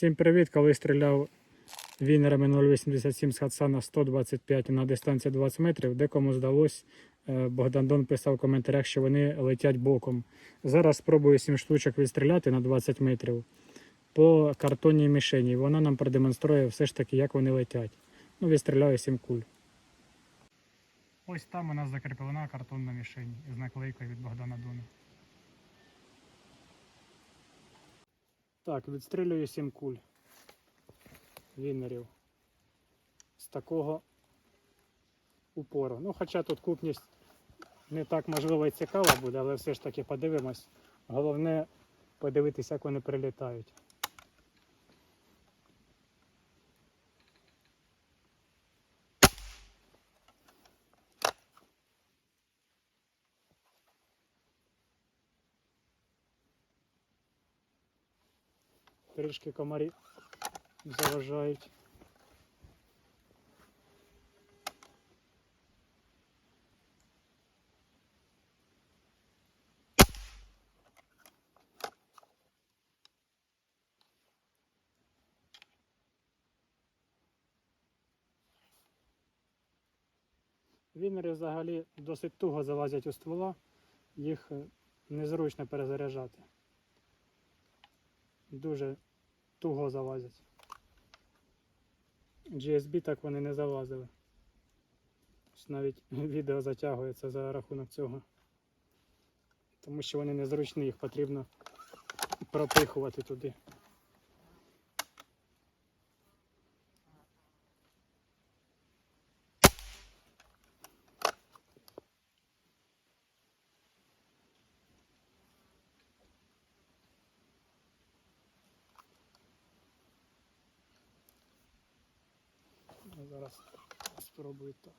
Всім привіт! Коли стріляв вінерами 0,87 з Хатсана 125 на дистанції 20 метрів, декому здалось, е, Богдан Дон писав в коментарях, що вони летять боком. Зараз спробую 7 штучок відстріляти на 20 метрів по картонній мішені. Вона нам продемонструє все ж таки, як вони летять. Ну, відстріляю 7 куль. Ось там у нас закріплена картонна мішень з наклейкою від Богдана Дона. Так, відстрілюю 7 куль вінерів з такого упору. Ну, хоча тут купність не так можливо і цікава буде, але все ж таки подивимось. Головне подивитися, як вони прилітають. Трішки комарі заважають. Вінери взагалі досить туго залазять у ствола, їх е, незручно перезаряджати. Дуже туго залазять. GSB так вони не залазили. Навіть відео затягується за рахунок цього. Тому що вони незручні, їх потрібно пропихувати туди. Зараз спробую так.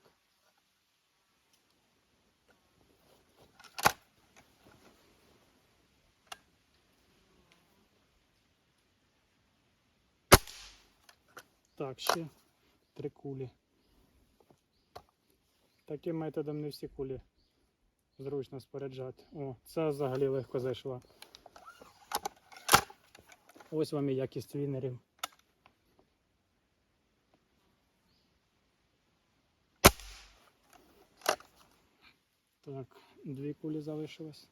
Так, ще три кулі. Таким методом не всі кулі зручно споряджати. О, це взагалі легко зайшла. Ось вам і якість вінерів. Так, дві кулі залишилось.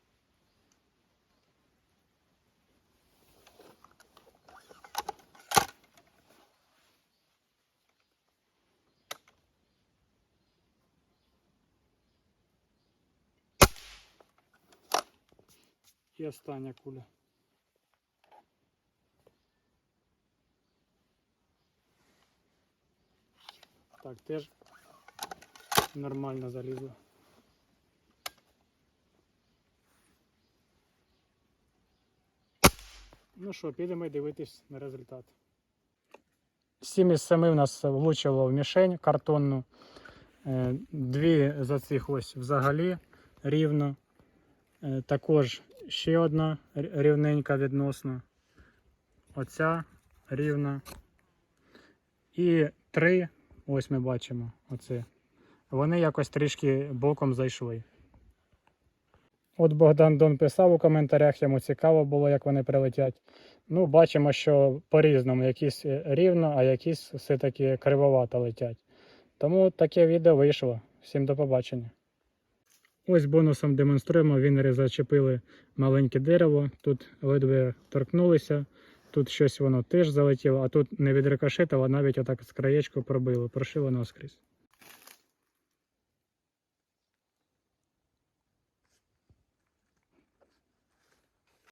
І остання куля. Так, теж нормально залізло. Ну що, підемо дивитись на результат. Сім із семи в нас влучило в мішень картонну. Е, Дві за цих ось взагалі рівно. Е, Також ще одна рівненька відносно. Оця рівна. І три, ось ми бачимо, оце. Вони якось трішки боком зайшли. От Богдан Дон писав у коментарях, йому цікаво було, як вони прилетять. Ну, бачимо, що по-різному, якісь е, рівно, а якісь все-таки кривовато летять. Тому таке відео вийшло. Всім до побачення. Ось бонусом демонструємо, вінери зачепили маленьке дерево, тут ледве торкнулися, тут щось воно теж залетіло, а тут не відрикошетило, а навіть отак з краєчку пробило, прошило наскрізь.